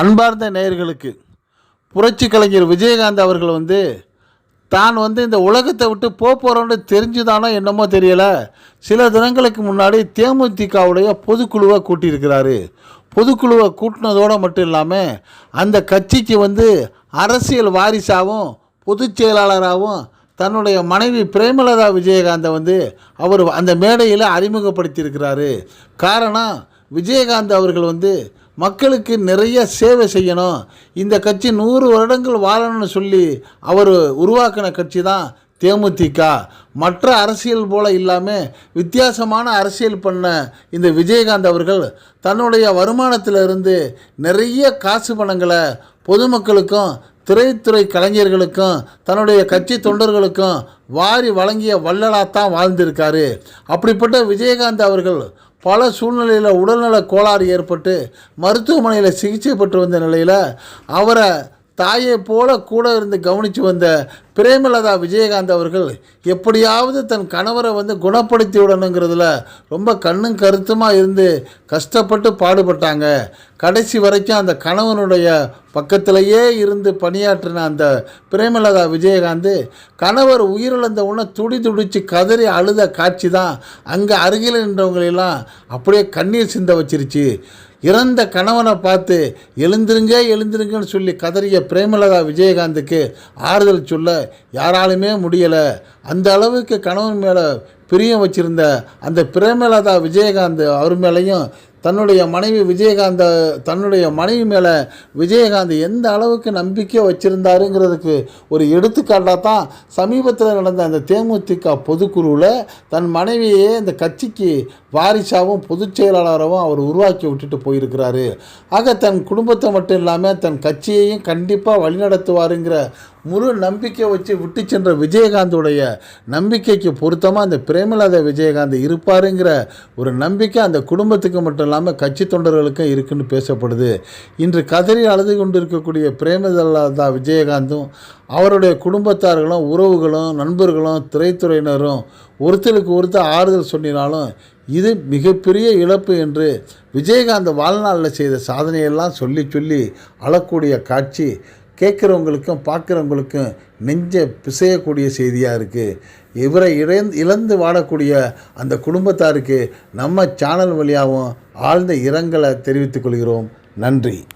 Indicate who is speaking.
Speaker 1: அன்பார்ந்த நேயர்களுக்கு புரட்சி கலைஞர் விஜயகாந்த் அவர்கள் வந்து தான் வந்து இந்த உலகத்தை விட்டு போக போகிறோன்னு தெரிஞ்சுதானோ என்னமோ தெரியலை. சில தினங்களுக்கு முன்னாடி தேமுதிகவுடைய பொதுக்குழுவை கூட்டியிருக்கிறாரு. பொதுக்குழுவை கூட்டினதோடு மட்டும் இல்லாமல் அந்த கட்சிக்கு வந்து அரசியல் வாரிசாகவும் பொதுச் செயலாளராகவும் தன்னுடைய மனைவி பிரேமலதா விஜயகாந்தை வந்து அவர் அந்த மேடையில் அறிமுகப்படுத்தியிருக்கிறாரு. காரணம் விஜயகாந்த் அவர்கள் வந்து மக்களுக்கு நிறைய சேவை செய்யணும். இந்த கட்சி நூறு வருடங்கள் வாழணும்னு சொல்லி அவர் உருவாக்கின கட்சி தான் தேமுதிக. மற்ற அரசியல் போல இல்லாமல் வித்தியாசமான அரசியல் பண்ண இந்த விஜயகாந்த் அவர்கள் தன்னுடைய வருமானத்திலிருந்து நிறைய காசு பணங்களை பொதுமக்களுக்கும் திரைத்துறை கலைஞர்களுக்கும் தன்னுடைய கட்சி தொண்டர்களுக்கும் வாரி வழங்கிய வள்ளலாத்தான் வாழ்ந்திருக்காரு. அப்படிப்பட்ட விஜயகாந்த் அவர்கள் பல சூழ்நிலையில் உடல்நல கோளாறு ஏற்பட்டு மருத்துவமனையில் சிகிச்சை பெற்று வந்த நிலையில் அவரை தாயை போல கூட இருந்து கவனித்து வந்த பிரேமலதா விஜயகாந்த் அவர்கள் எப்படியாவது தன் கணவரை வந்து குணப்படுத்தி விடணுங்கிறதுல ரொம்ப கண்ணும் கருத்துமாக இருந்து கஷ்டப்பட்டு பாடுபட்டாங்க. கடைசி வரைக்கும் அந்த கணவனுடைய பக்கத்திலேயே இருந்து பணியாற்றின அந்த பிரேமலதா விஜயகாந்த் கணவர் உயிரிழந்த உடனே துடி துடிச்சு கதறி அழுத காட்சி தான் அங்கே அருகில் நின்றவங்களெல்லாம் அப்படியே கண்ணீர் சிந்த வச்சிருச்சு. இறந்த கணவனை பார்த்து எழுந்திருங்க எழுந்திருங்கன்னு சொல்லி கதறிய பிரேமலதா விஜயகாந்துக்கு ஆறுதல் சொல்ல யாராலுமே முடியலை. அந்த அளவுக்கு கணவன் மேலே பிரியம் வச்சுருந்த அந்த பிரேமலதா விஜயகாந்த் அவர் மேலேயும் தன்னுடைய மனைவி விஜயகாந்த தன்னுடைய மனைவி மேலே விஜயகாந்த் எந்த அளவுக்கு நம்பிக்கை வச்சுருந்தாருங்கிறதுக்கு ஒரு எடுத்துக்காட்டாக தான் சமீபத்தில் நடந்த அந்த தேமுதிக பொதுக்குழுவில் தன் மனைவியே இந்த கட்சிக்கு வாரிசாகவும் பொதுச் செயலாளராகவும் அவர் உருவாக்கி விட்டுட்டு போயிருக்கிறாரு. ஆக தன் குடும்பத்தை மட்டும் இல்லாமல் தன் கட்சியையும் கண்டிப்பாக வழிநடத்துவாருங்கிற முழு நம்பிக்கை வச்சு விட்டு சென்ற விஜயகாந்தோடைய நம்பிக்கைக்கு பொருத்தமாக அந்த பிரேமலாத விஜயகாந்த் இருப்பாருங்கிற ஒரு நம்பிக்கை அந்த குடும்பத்துக்கு மட்டும் இல்லாமல் கட்சி தொண்டர்களுக்கும் இருக்குன்னு பேசப்படுது. இன்று கதறி அழுது கொண்டு இருக்கக்கூடிய பிரேமலதா விஜயகாந்தும் அவருடைய குடும்பத்தார்களும் உறவுகளும் நண்பர்களும் திரைத்துறையினரும் ஒருத்தருக்கு ஒருத்தர் ஆறுதல் சொன்னினாலும் இது மிகப்பெரிய இழப்பு என்று விஜயகாந்த் வாழ்நாளில் செய்த சாதனையெல்லாம் சொல்லி சொல்லி அழக்கூடிய காட்சி. கேட்குறவங்களுக்கும் பார்க்குறவங்களுக்கும் நெஞ்ச பிசையக்கூடிய செய்தியாக இருக்குது இவரை இழந்து இழந்து வாடக்கூடிய அந்த குடும்பத்தாருக்கு நம்ம சேனல் வழியாகவும் ஆழ்ந்த இரங்கலை தெரிவித்துக் கொள்கிறோம். நன்றி.